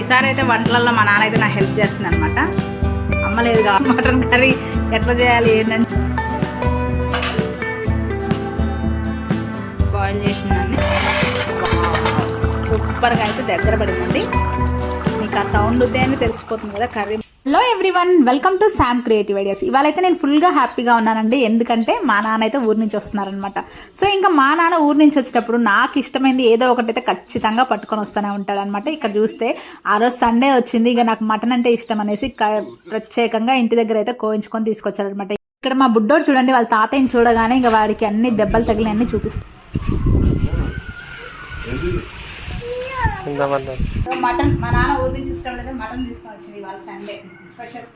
ఈసారి అయితే వంటలలో మా నాన్న అయితే నాకు హెల్ప్ చేస్తుంది అనమాట అమ్మ లేదు కాబట్టి మటన్ కర్రీ ఎట్లా చేయాలి ఏంటని బాయిల్ చేసిందండి సూపర్గా అయితే దగ్గర పడిందండి. మీకు ఆ సౌండ్ అని తెలిసిపోతుంది కదా curry. Hello everyone welcome to Sam creative ideas ఇవాళ అయితే నేను ఫుల్గా హ్యాపీగా ఉన్నానండి. ఎందుకంటే మా నాన్న అయితే ఊరి నుంచి వస్తున్నారనమాట సో ఇంకా మా నాన్న ఊరి నుంచి వచ్చేటప్పుడు నాకు ఇష్టమైంది ఏదో ఒకటి అయితే ఖచ్చితంగా పట్టుకొని వస్తూనే ఉంటాడనమాట ఇక్కడ చూస్తే ఆ రోజు సండే వచ్చింది. ఇక నాకు మటన్ అంటే ఇష్టం అనేసి ప్రత్యేకంగా ఇంటి దగ్గర అయితే కోయించుకొని తీసుకొచ్చారనమాట ఇక్కడ మా బుడ్డోడు చూడండి వాళ్ళ తాతయ్యని చూడగానే ఇంకా వాడికి అన్ని దెబ్బలు తగిలి అన్ని చూపిస్తాయి మటన్ మా నాన్న ఊరి నుంచి ఇష్టం లేదు మటన్ తీసుకొని వచ్చింది ఇవాళ సండే స్పెషల్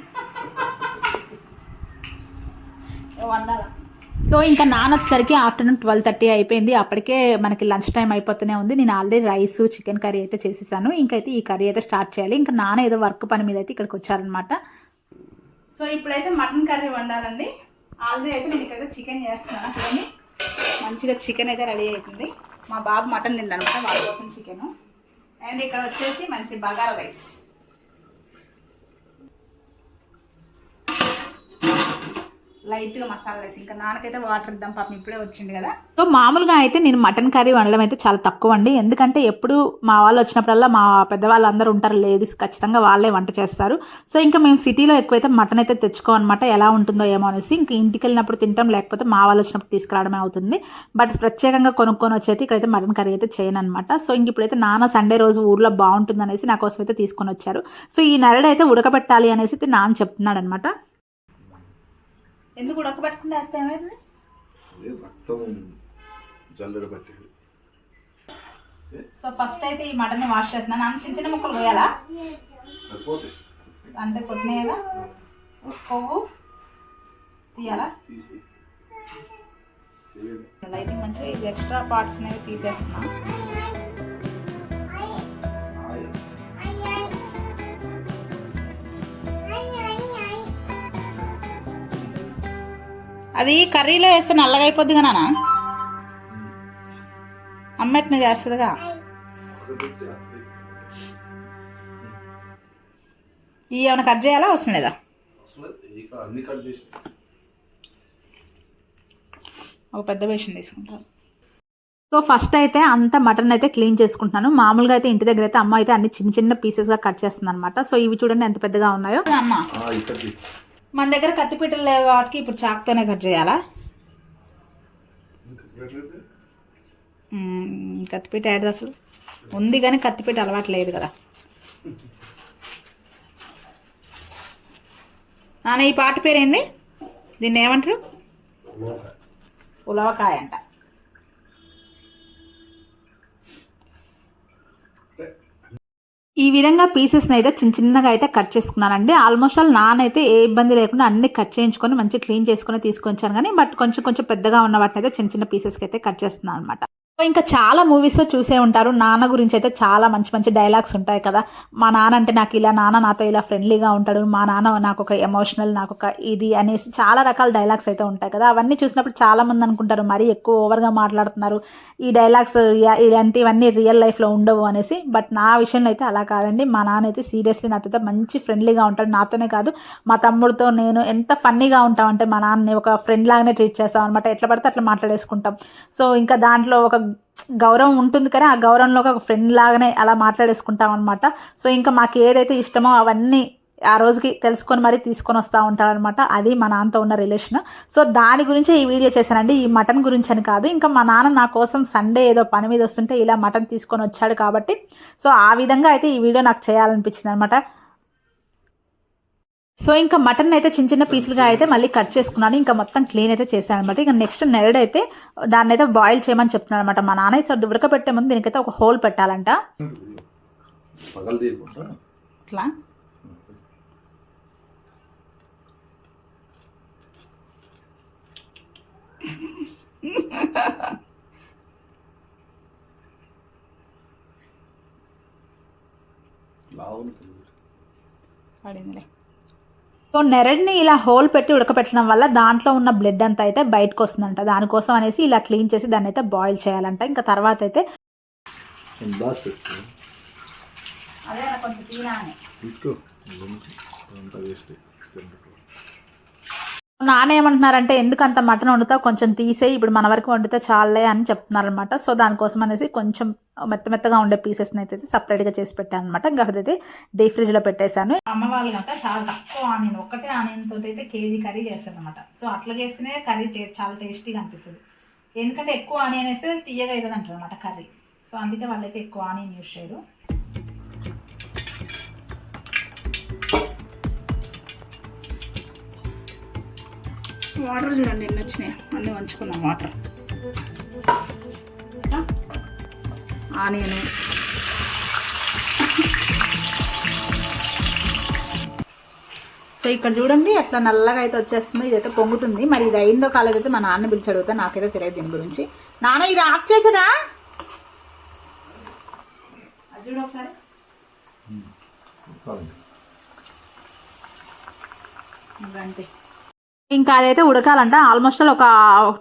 వండాల? సో ఇంకా నాన్న వచ్చేసరికి ఆఫ్టర్నూన్ ట్వెల్వ్ థర్టీ అయిపోయింది. అప్పటికే మనకి లంచ్ టైం అయిపోతూనే ఉంది. నేను ఆల్రెడీ రైస్ చికెన్ కర్రీ అయితే చేసేసాను. ఇంకైతే ఈ కర్రీ అయితే స్టార్ట్ చేయాలి. ఇంకా నాన్న ఏదో వర్క్ పని మీద అయితే ఇక్కడికి వచ్చారనమాట సో ఇప్పుడైతే మటన్ కర్రీ వండాలండి. ఆల్రెడీ అయితే నేను ఇక్కడైతే చికెన్ చేస్తున్నాను. మంచిగా చికెన్ అయితే రెడీ అవుతుంది మా బాబు మటన్ తిందనమాట వాళ్ళ కోసం చికెన్ అండ్ ఇక్కడ వచ్చేసి మంచి బగారా రైస్. లైట్గా మసాలా వేసి ఇంకా నాన్నకైతే వాటర్ ఇద్దాం పాపం ఇప్పుడే వచ్చింది కదా. సో మామూలుగా అయితే నేను మటన్ కర్రీ వండడం అయితే చాలా తక్కువ అండి. ఎందుకంటే ఎప్పుడు మా వాళ్ళు వచ్చినప్పుడల్లా మా పెద్దవాళ్ళు అందరూ ఉంటారు లేడీస్ ఖచ్చితంగా వాళ్ళే వంట చేస్తారు. సో ఇంకా మేము సిటీలో ఎక్కువైతే మటన్ అయితే తెచ్చుకోమన్నమాట ఎలా ఉంటుందో ఏమో అనేసి. ఇంకా ఇంటికి వెళ్ళినప్పుడు తింటాం లేకపోతే మా వాళ్ళు వచ్చినప్పుడు తీసుకురావడమే అవుతుంది. బట్ ప్రత్యేకంగా కొనుక్కొని వచ్చేది ఇక్కడైతే మటన్ కర్రీ అయితే చేయను అనమాట సో ఇంక ఇప్పుడైతే నాన్న సండే రోజు ఊర్లో బాగుంటుంది అనేసి నా కోసం అయితే తీసుకొని వచ్చారు. సో ఈ నెరడు అయితే ఉడకబెట్టాలి అనేసి అయితే నాన్న చెప్తున్నాడు అనమాట ఎందుకు ఉడకబెట్టకుండా వేస్తే ఏమైంది రక్తం జల్లెడ పట్టేది సో ఫస్ట్ అయితే ఈ మటన్ వాష్ చేస్తున్నాను నాన్న చిన్న చిన్న ముక్కలు పోయాలా? అంతే కొట్టినేయాలా కొవ్వు తీయాలా? లైటింగ్ మంచిగా ఎక్స్ట్రా పార్ట్స్ అనేవి తీసేస్తున్నాం. అది కర్రీలో వేస్తే నల్లగా అయిపోద్ది కదా అమ్మ అమ్మటిని చేస్తుందిగా. ఈ ఏమైనా కట్ చేయాలా? అవసరం లేదా? ఒక పెద్ద బేషన్ తీసుకుంటాను. సో ఫస్ట్ అయితే అంత మటన్ అయితే క్లీన్ చేసుకుంటున్నాను. మామూలుగా అయితే ఇంటి దగ్గర అయితే అమ్మ అయితే అన్ని చిన్న చిన్న పీసెస్గా కట్ చేస్తుంది అనమాట సో ఇవి చూడండి ఎంత పెద్దగా ఉన్నాయో. అమ్మ మన దగ్గర కత్తిపీటలు లేవు కాబట్టి ఇప్పుడు చాక్తోనే కట్ చేయాలా? కత్తిపీట ఏది అసలు? ఉంది కానీ కత్తిపీట అలవాటు లేదు కదా. నాన్న ఈ పాట పేరు ఏంది దీన్ని ఏమంటారు. ఉలవకాయ అంట. ఈ విధంగా పీసెస్ని అయితే చిన్న చిన్నగా అయితే కట్ చేసుకున్నానండి. ఆల్మోస్ట్ ఆల్ నానైతే ఏ ఇబ్బంది లేకుండా అన్ని కట్ చేయించుకొని మంచి క్లీన్ చేసుకొని తీసుకొచ్చాను. కానీ బట్ కొంచెం కొంచెం పెద్దగా ఉన్న వాటిని అయితే చిన్న చిన్న పీసెస్కి అయితే కట్ చేస్తున్నాను అనమాట ఇంకా చాలా మూవీస్లో చూసే ఉంటారు. నాన్న గురించి అయితే చాలా మంచి మంచి డైలాగ్స్ ఉంటాయి కదా. మా నాన్న అంటే నాకు ఇలా నాన్న నాతో ఇలా ఫ్రెండ్లీగా ఉంటాడు. మా నాన్న నాకు ఒక ఎమోషనల్ నాకు ఒక ఇది అనేసి చాలా రకాల డైలాగ్స్ అయితే ఉంటాయి కదా. అవన్నీ చూసినప్పుడు చాలా మంది అనుకుంటారు మరీ ఎక్కువ ఓవర్గా మాట్లాడుతున్నారు. ఈ డైలాగ్స్ ఇలాంటివన్నీ రియల్ లైఫ్లో ఉండవు అనేసి. బట్ నా విషయంలో అయితే అలా కాదండి. మా నాన్న అయితే సీరియస్లీ నాతో అయితే మంచి ఫ్రెండ్లీగా ఉంటాడు. నాతోనే కాదు మా తమ్ముడితో నేను ఎంత ఫన్నీగా ఉంటామంటే మా నాన్నని ఒక ఫ్రెండ్ లాగానే ట్రీట్ చేస్తాం అనమాట ఎట్లా పడితే అట్లా మాట్లాడేసుకుంటాం. సో ఇంకా దాంట్లో ఒక గౌరవం ఉంటుంది కానీ ఆ గౌరవంలో ఒక ఫ్రెండ్ లాగానే అలా మాట్లాడేసుకుంటాం అనమాట సో ఇంకా మాకు ఏదైతే ఇష్టమో అవన్నీ ఆ రోజుకి తెలుసుకొని మరీ తీసుకొని వస్తూ ఉంటాడనమాట అది మా నాన్నతో ఉన్న రిలేషన్ సో దాని గురించే ఈ వీడియో చేశానండి. ఈ మటన్ గురించి అని కాదు. ఇంకా మా నాన్న నా కోసం సండే ఏదో పని మీద వస్తుంటే ఇలా మటన్ తీసుకొని వచ్చాడు కాబట్టి. సో ఆ విధంగా అయితే ఈ వీడియో నాకు చేయాలనిపించింది అనమాట సో ఇంకా మటన్ అయితే చిన్న చిన్న పీసులుగా అయితే మళ్ళీ కట్ చేసుకున్నాను. ఇంకా మొత్తం క్లీన్ అయితే చేశాను అనమాట ఇంకా నెక్స్ట్ నెరడు అయితే దాన్ని అయితే బాయిల్ చేయమని చెప్తున్నాను అనమాట మా నాన్న అయితే ఉడకపెట్టే ముందు దీనికైతే ఒక హోల్ పెట్టాలంట. ఇట్లా. పడిందిలే. సో నెరడ్ని ఇలా హోల్ పెట్టి ఉడకపెట్టడం వల్ల దాంట్లో ఉన్న బ్లడ్ అంతా అయితే బయటకు వస్తుందంట దానికోసం అనేసి ఇలా క్లీన్ చేసి దాన్ని అయితే బాయిల్ చేయాలంట. ఇంకా తర్వాత అయితే నాన్న ఏమంటున్నారంటే ఎందుకు అంత మటన్ వండుతావు? కొంచెం తీసేయి. ఇప్పుడు మన వరకు వండితే చాలే అని చెప్తున్నారనమాట సో దానికోసం అనేసి కొంచెం మెత్త మెత్తగా ఉండే పీసెస్ని అయితే సపరేట్గా చేసి పెట్టాను అనమాట ఇంకా అదైతే డీ ఫ్రిడ్జ్లో పెట్టేశాను. అమ్మ వాళ్ళు కనుక చాలా తక్కువ ఆనియన్ ఒక్కటే ఆనియన్ తోటి అయితే కేజీ కర్రీ చేస్తాను అనమాట సో అట్లా చేస్తేనే కర్రీ చాలా టేస్టీగా అనిపిస్తుంది. ఎందుకంటే ఎక్కువ ఆనియన్ వేస్తే తీయగా అవుతుంది అంటారు అనమాట కర్రీ. సో అందుకే వాళ్ళైతే ఎక్కువ ఆనియన్ యూస్ చేయరు. వాటర్ చూడండి ఎన్ని వచ్చినాయి? అన్నీ వంచుకున్నాం వాటర్. ఆనియన్. సో ఇక్కడ చూడండి అట్లా నల్లగా అయితే వచ్చేస్తుంది. ఇదైతే పొంగుతుంది. మరి ఇది అయిందో కాలేదైతే మా నాన్న పిలిచి అడుగుతా నాకైతే తెలియదు దీని గురించి. నాన్న ఇది ఆఫ్ చేసేదా? చూడు ఒకసారి. అంతే. ఇంకా అదైతే ఉడకాలంట. ఆల్మోస్ట్ ఒక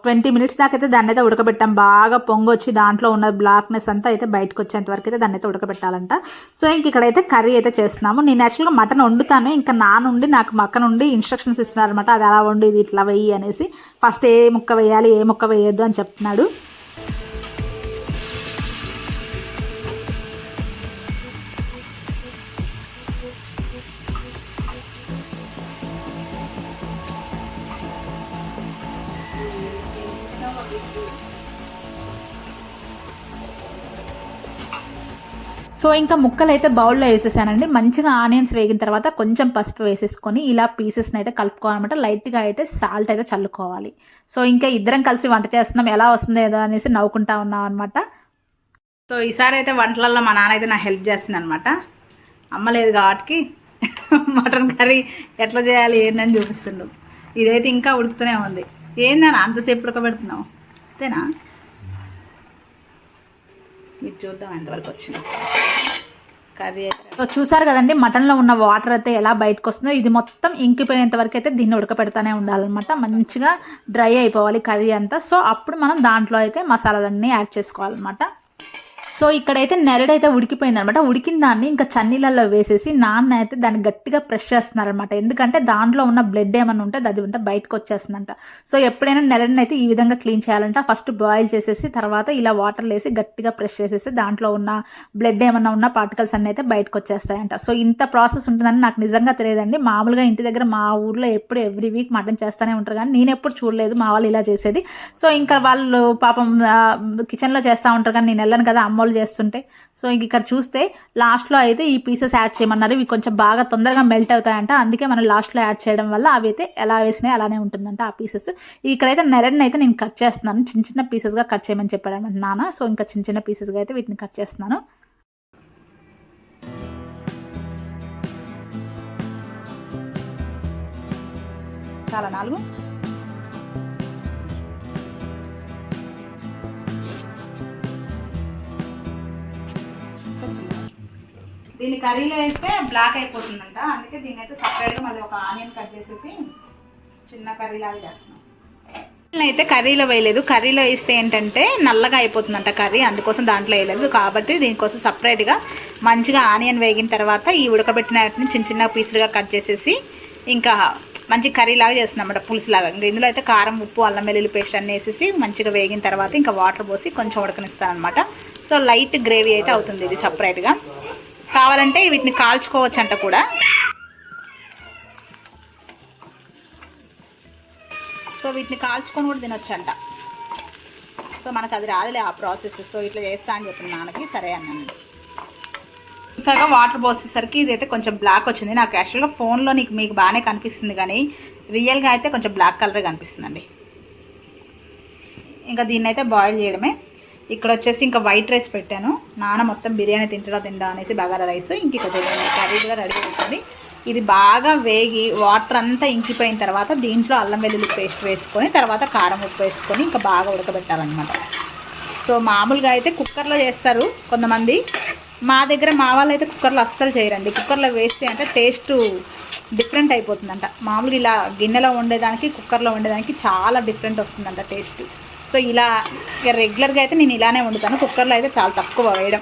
ట్వంటీ మినిట్స్ దాకా అయితే దాన్ని అయితే ఉడకబెట్టాం. బాగా పొంగొచ్చి దాంట్లో ఉన్న బ్లాక్నెస్ అంతా అయితే బయటకు వచ్చేంత వరకు అయితే దాన్ని అయితే ఉడకబెట్టాలంట. సో ఇంక ఇక్కడైతే కర్రీ అయితే చేస్తున్నాము. నేను యాక్చువల్గా మటన్ వండుతాను. ఇంకా నా నుండి నాకు మక్క నుండి ఇన్స్ట్రక్షన్స్ ఇస్తున్నారనమాట అది అలా వండు ఇది ఇట్లా వెయ్యి అనేసి. ఫస్ట్ ఏ ముక్క వేయాలి ఏ ముక్క వేయొద్దు అని చెప్తున్నాడు. సో ఇంకా ముక్కలు అయితే బౌల్లో వేసేసానండి. మంచిగా ఆనియన్స్ వేగిన తర్వాత కొంచెం పసుపు వేసేసుకొని ఇలా పీసెస్ని అయితే కలుపుకోవాలన్నమాట. లైట్గా అయితే సాల్ట్ అయితే చల్లుకోవాలి. సో ఇంకా ఇద్దరం కలిసి వంట చేస్తున్నాం. ఎలా వస్తుంది ఏదో అనేసి నవ్వుకుంటా ఉన్నాం అనమాట సో ఈసారి అయితే వంటలలో మా నాన్న అయితే నాకు హెల్ప్ చేస్తుంది అనమాట అమ్మ లేదు కాబట్టి మటన్ కర్రీ ఎట్లా చేయాలి ఏందని చూపిస్తుండు. ఇదైతే ఇంకా ఉడుకుతూనే ఉంది. ఏందని అంతసేపు ఉడకబెడుతున్నావు? అంతేనా? మీరు చూద్దాం ఎంతవరకు వచ్చింది. కర్రీ చూసారు కదండి మటన్లో ఉన్న వాటర్ అయితే ఎలా బయటకు వస్తుందో ఇది మొత్తం ఇంకిపోయేంత వరకు అయితే దీన్ని ఉడకపెడతానే ఉండాలన్నమాట. మంచిగా డ్రై అయిపోవాలి కర్రీ అంతా. సో అప్పుడు మనం దాంట్లో అయితే మసాలాలన్నీ యాడ్ చేసుకోవాలన్నమాట. సో ఇక్కడైతే నెరడైతే ఉడికిపోయింది అనమాట ఉడికిన దాన్ని ఇంకా చన్నీళ్ళల్లో వేసేసి నాన్న అయితే దాన్ని గట్టిగా ప్రెష్ చేస్తున్నారనమాట. ఎందుకంటే దాంట్లో ఉన్న బ్లడ్ ఏమైనా ఉంటే అది ఉంటే బయటకు వచ్చేస్తుందంట. సో ఎప్పుడైనా నెరడిని అయితే ఈ విధంగా క్లీన్ చేయాలంట ఫస్ట్ బాయిల్ చేసేసి తర్వాత ఇలా వాటర్ వేసి గట్టిగా ప్రెష్ చేసేసి దాంట్లో ఉన్న బ్లడ్ ఏమైనా ఉన్న పార్టికల్స్ అన్నీ అయితే బయటకు వచ్చేస్తాయంట. సో ఇంత ప్రాసెస్ ఉంటుందని నాకు నిజంగా తెలియదండి. మామూలుగా ఇంటి దగ్గర మా ఊర్లో ఎప్పుడు ఎవ్రీ వీక్ మటన్ చేస్తూనే ఉంటారు కానీ నేను ఎప్పుడు చూడలేదు. మా వాళ్ళు ఇలా చేసేది. సో ఇంకా వాళ్ళు పాపం కిచెన్లో చేస్తూ ఉంటారు కానీ నేను వెళ్ళను కదా అమ్మ రోల్ చేస్తుంటే. సో ఇంక ఇక్కడ చూస్తే లాస్ట్లో అయితే ఈ పీసెస్ యాడ్ చేయమన్నారు. ఇవి కొంచెం బాగా తొందరగా మెల్ట్ అవుతాయంట. అందుకే మనం లాస్ట్లో యాడ్ చేయడం వల్ల అవి అయితే ఎలా వేసినాయి అలానే ఉంటుందంట ఆ పీసెస్ ఇక్కడైతే నెరడిని అయితే నేను కట్ చేస్తున్నాను. చిన్న చిన్న పీసెస్గా కట్ చేయమని చెప్పాడు నాన్న. సో ఇంకా చిన్న చిన్న పీసెస్గా అయితే వీటిని కట్ చేస్తున్నాను. చాలా నాలుగు. దీన్ని కర్రీలో వేస్తే బ్లాక్ అయిపోతుందంట. అందుకే దీన్ని అయితే సపరేట్గా మళ్ళీ ఒక ఆనియన్ కట్ చేసేసి చిన్న కర్రీ లాగా చేస్తున్నాం. అయితే కర్రీలో వేయలేదు. కర్రీలో వేస్తే ఏంటంటే నల్లగా అయిపోతుందంట కర్రీ. అందుకోసం దాంట్లో వేయలేదు. కాబట్టి దీనికోసం సపరేట్గా మంచిగా ఆనియన్ వేగిన తర్వాత ఈ ఉడకబెట్టిన వాటిని చిన్న చిన్న పీసులుగా కట్ చేసేసి ఇంకా మంచి కర్రీ లాగా చేస్తున్నాం అన్నమాట పులుసులాగా. ఇంకా ఇందులో అయితే కారం ఉప్పు అల్లం వెల్లుల్లి పేస్ట్ అన్నీ వేసేసి మంచిగా వేగిన తర్వాత ఇంకా వాటర్ పోసి కొంచెం ఉడకనిస్తాను అనమాట సో లైట్ గ్రేవీ అయితే అవుతుంది ఇది సపరేట్గా కావాలంటే వీటిని కాల్చుకోవచ్చు అంట కూడా. సో వీటిని కాల్చుకొని కూడా తినొచ్చంట. అంట సో మనకు అది రాదులే ఆ ప్రాసెస్. సో ఇట్లా చేస్తా అని చెప్పిన నాన్నకి సరే అన్నాను. చూసాగా వాటర్ పోసేసరికి ఇదైతే కొంచెం బ్లాక్ వచ్చింది. నాకు యాక్చువల్గా ఫోన్లో నీకు మీకు బాగానే కనిపిస్తుంది కానీ రియల్గా అయితే కొంచెం బ్లాక్ కలర్ కనిపిస్తుందండి. ఇంకా దీన్ని అయితే బాయిల్ చేయడమే. ఇక్కడ వచ్చేసి ఇంకా వైట్ రైస్ పెట్టాను. నాన్న మొత్తం బిర్యానీ తింటడా తిండా అనేసి బగారా రైస్ ఇంక కర్రీ కూడా రెడీ అవుతుంది ఇది బాగా వేగి వాటర్ అంతా ఇంకిపోయిన తర్వాత దీంట్లో అల్లం వెల్లుల్లి పేస్ట్ వేసుకొని తర్వాత కారం ఉప్పు వేసుకొని ఇంకా బాగా ఉడకబెట్టాలన్నమాట. సో మామూలుగా అయితే కుక్కర్లో చేస్తారు కొంతమంది. మా దగ్గర మా వాళ్ళు అయితే కుక్కర్లో అస్సలు చేయరండి. కుక్కర్లో వేస్తే అంటే టేస్ట్ డిఫరెంట్ అయిపోతుందంట. మామూలుగా ఇలా గిన్నెలో వండేదానికి కుక్కర్లో వండేదానికి చాలా డిఫరెంట్ వస్తుందంట టేస్ట్. సో ఇలా ఇక రెగ్యులర్గా అయితే నేను ఇలానే వండుతాను. కుక్కర్లో అయితే చాలా తక్కువ వేయడం.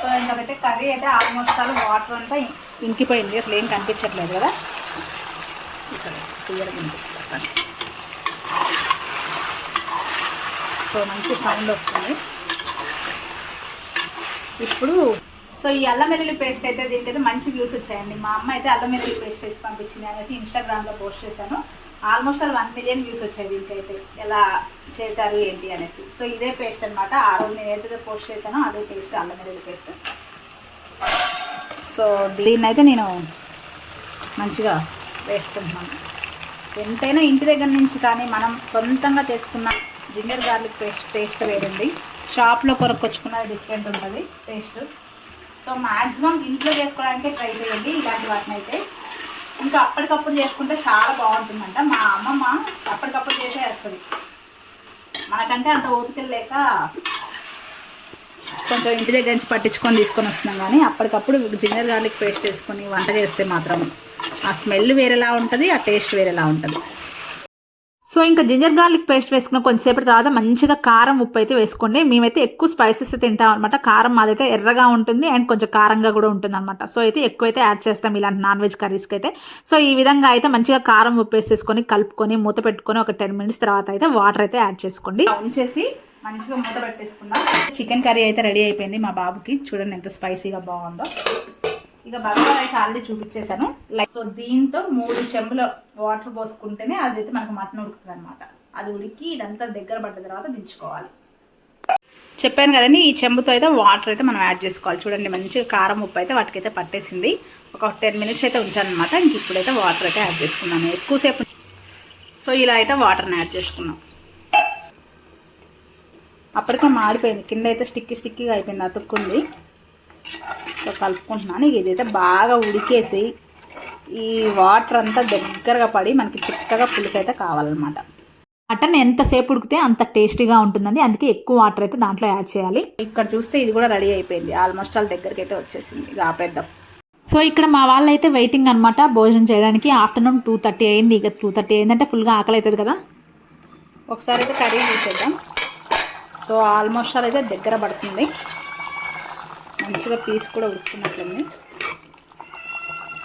సో ఇంకొకటి కర్రీ అయితే ఆల్మోస్ట్ ఆల్ వాటర్ అంతా ఇంకిపోయింది. అసలు ఏం కనిపించట్లేదు కదా. ఇక్కడ క్లియర్గా కనిపిస్తుంది సో మంచి సౌండ్ వస్తుంది. ఇప్పుడు సో ఈ అల్లం వెల్లుల్లి పేస్ట్ అయితే దీనికైతే మంచి వ్యూస్ వచ్చాయండి. మా అమ్మ అయితే అల్లం వెల్లుల్లి పేస్ట్ చేసి పంపించింది అనేసి ఇన్స్టాగ్రామ్లో పోస్ట్ చేశాను. Almost all one million views వచ్చాయి దీనికైతే ఎలా చేశారు ఏంటి అనేసి. సో ఇదే పేస్ట్ అనమాట ఆ రోజు నేను ఏదైతే పోస్ట్ చేశానో అదే పేస్ట్ అల్లం వెల్లుల్లి పేస్ట్. సో దీన్నైతే అయితే నేను మంచిగా వేసుకుంటున్నాను. ఎంతైనా ఇంటి దగ్గర నుంచి కానీ మనం సొంతంగా చేసుకున్న జింజర్ గార్లిక్ పేస్ట్ టేస్ట్ వేరుంది షాప్లో కొనుక్కొచ్చుకున్నది డిఫరెంట్ ఉంటుంది టేస్ట్. సో మ్యాక్సిమం ఇంట్లో చేసుకోవడానికే ట్రై చేయండి ఇలాంటి వాటిని అయితే ఇంకా అప్పటికప్పుడు చేసుకుంటే చాలా బాగుంటుందంట. మా అమ్మమ్మ అప్పటికప్పుడు చేసేస్తుంది మనకంటే అంత ఓపిక లేక కొంచెం ఇంటి దగ్గర నుంచి పట్టించుకొని తీసుకొని వస్తున్నాం కానీ అప్పటికప్పుడు జింజర్ గార్లిక్ పేస్ట్ వేసుకొని వంట చేస్తే మాత్రం ఆ స్మెల్ వేరేలా ఉంటుంది ఆ టేస్ట్ వేరేలా ఉంటుంది. సో ఇంకా జింజర్ గార్లిక్ పేస్ట్ వేసుకున్న కొంచెంసేపటి తర్వాత మంచిగా కారం ఉప్పు అయితే వేసుకోండి. మేమైతే ఎక్కువ స్పైసెస్ తింటాం అనమాట కారం మాదైతే ఎర్రగా ఉంటుంది అండ్ కొంచెం కారంగా కూడా ఉంటుంది అనమాట సో అయితే ఎక్కువ అయితే యాడ్ చేస్తాం ఇలాంటి నాన్ వెజ్ కర్రీస్కి అయితే. సో ఈ విధంగా అయితే మంచిగా కారం ఉప్పు వేసేసుకొని కలుపుకొని మూత పెట్టుకొని ఒక టెన్ మినిట్స్ తర్వాత అయితే వాటర్ అయితే యాడ్ చేసుకోండి. ఉంచేసి మంచిగా మూత పెట్టేసుకుందాం. చికెన్ కర్రీ అయితే రెడీ అయిపోయింది మా బాబుకి. చూడండి ఎంత స్పైసీగా బాగుందో. ఇక బగారా రైస్ ఆల్రెడీ చూపించేశాను. లైక్ సో దీంతో మూడు చెంబుల వాటర్ పోసుకుంటేనే అది అయితే మనకు మటన్ ఉడుకుతుంది అనమాట అది ఉడికి ఇదంతా దగ్గర పడ్డ తర్వాత దించుకోవాలి. చెప్పాను కదండి ఈ చెంబుతో అయితే వాటర్ అయితే మనం యాడ్ చేసుకోవాలి. చూడండి మంచిగా కారం ఉప్పు అయితే వాటికైతే పట్టేసింది. ఒక టెన్ మినిట్స్ అయితే ఉంచాను అనమాట ఇంక ఇప్పుడైతే వాటర్ అయితే యాడ్ చేసుకున్నాను. ఎక్కువసేపు సో ఇలా అయితే వాటర్ని యాడ్ చేసుకున్నాం. అప్పటికే మాడిపోయింది. కింద అయితే స్టిక్కి స్టిక్కిగా అయిపోయింది అతుక్కుంది. సో కలుపుకుంటున్నాను. ఇక ఇదైతే బాగా ఉడికేసి ఈ వాటర్ అంతా దగ్గరగా పడి మనకి చిక్కగా పులుసు అయితే కావాలన్నమాట. మటన్ ఎంతసేపు ఉడికితే అంత టేస్టీగా ఉంటుందండి. అందుకే ఎక్కువ వాటర్ అయితే దాంట్లో యాడ్ చేయాలి. ఇక్కడ చూస్తే ఇది కూడా రెడీ అయిపోయింది. ఆల్మోస్ట్ వాళ్ళ దగ్గరికి అయితే వచ్చేసింది. ఇక ఆపేద్దాం. సో ఇక్కడ మా వాళ్ళు అయితే వెయిటింగ్ అనమాట భోజనం చేయడానికి. ఆఫ్టర్నూన్ టూ థర్టీ అయింది. ఇక టూ థర్టీ అయిందంటే ఫుల్గా ఆకలి అవుతుంది కదా. ఒకసారి అయితే కర్రీ చూసేద్దాం. సో ఆల్మోస్ట్ ఆల్ అయితే దగ్గర పడుతుంది. మంచిగా పీస్ కూడా ఉడుకుతున్నట్లుంది.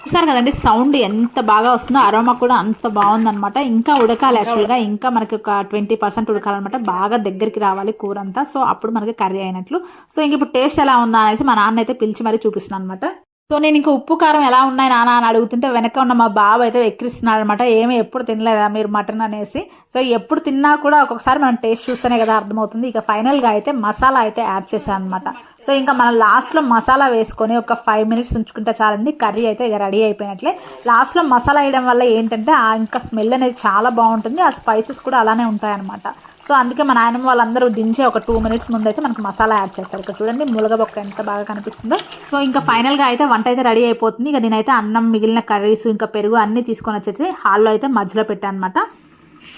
చూసారు కదండి సౌండ్ ఎంత బాగా వస్తుందో అరోమా కూడా అంత బాగుందనమాట ఇంకా ఉడకాలి యాక్చువల్గా ఇంకా మనకి ఒక ట్వంటీ పర్సెంట్ ఉడకాలన్నమాట. బాగా దగ్గరికి రావాలి కూర అంతా సో అప్పుడు మనకి కర్రీ అయినట్లు. సో ఇంక ఇప్పుడు టేస్ట్ ఎలా ఉందా అనేసి మా నాన్న అయితే పిలిచి మరీ చూపిస్తున్నాను అనమాట సో నేను ఇంకా ఉప్పు కారం ఎలా ఉన్నాయి నాన్న అని అడుగుతుంటే వెనక ఉన్న మా బాబు అయితే ఎక్కిరిస్తున్నాడు అనమాట ఏమీ ఎప్పుడు తినలేదా మీరు మటన్ అనేసి. సో ఎప్పుడు తిన్నా కూడా ఒక్కొక్కసారి మనం టేస్ట్ చూస్తేనే కదా అర్థమవుతుంది. ఇక ఫైనల్గా అయితే మసాలా అయితే యాడ్ చేశాను అనమాట సో ఇంకా మనం లాస్ట్లో మసాలా వేసుకొని ఒక ఫైవ్ మినిట్స్ ఉంచుకుంటే చాలండి. కర్రీ అయితే ఇక రెడీ అయిపోయినట్లే. లాస్ట్లో మసాలా వేయడం వల్ల ఏంటంటే ఆ ఇంకా స్మెల్ అనేది చాలా బాగుంటుంది. ఆ స్పైసెస్ కూడా అలానే ఉంటాయన్నమాట. సో అందుకే మా నాయనమ్మ వాళ్ళందరూ దించి ఒక టూ మినిట్స్ ముందు అయితే మనకు మసాలా యాడ్ చేస్తారు. ఇక్కడ చూడండి ములగబొక్క ఎంత బాగా కనిపిస్తుందో. సో ఇంకా ఫైనల్గా అయితే వంట అయితే రెడీ అయిపోతుంది. ఇక నేనైతే అన్నం మిగిలిన కర్రీస్ ఇంకా పెరుగు అన్నీ తీసుకొని వచ్చేసి హాల్లో అయితే మధ్యలో పెట్టాను అనమాట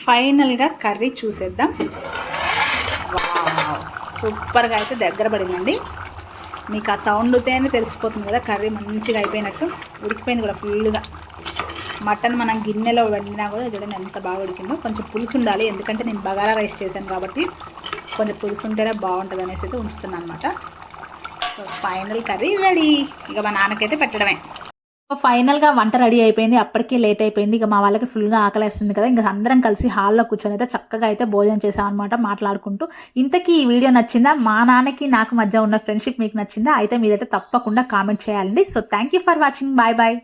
ఫైనల్గా కర్రీ చూసేద్దాం. సూపర్గా అయితే దగ్గర పడిందండి. మీకు ఆ సౌండ్తేనే తెలిసిపోతుంది కదా కర్రీ మంచిగా అయిపోయినట్టు. ఉడికిపోయింది కూడా ఫుల్గా మటన్ మనం గిన్నెలో వండినా కూడా చూడండి ఎంత బాగా ఉడికిందో కొంచెం పులుసు ఉండాలి. ఎందుకంటే నేను బగారా రైస్ చేశాను కాబట్టి కొంచెం పులుసు ఉంటేనే బాగుంటుంది అనేసి అయితే ఉంచుతున్నాను అనమాట సో ఫైనల్ కర్రీ రెడీ ఇక మా నాన్నకైతే పెట్టడమే. ఫైనల్గా వంట రెడీ అయిపోయింది. అప్పటికే లేట్ అయిపోయింది. ఇక మా వాళ్ళకి ఫుల్గా ఆకలేస్తుంది కదా. ఇంకా అందరం కలిసి హాల్లో కూర్చొని అయితే చక్కగా అయితే భోజనం చేసామన్నమాట మాట్లాడుకుంటూ. ఇంతకీ ఈ వీడియో నచ్చిందా? మా నాన్నకి నాకు మధ్య ఉన్న ఫ్రెండ్షిప్ మీకు నచ్చిందా? అయితే మీరైతే తప్పకుండా కామెంట్ చేయాలండి. So thank you for watching bye bye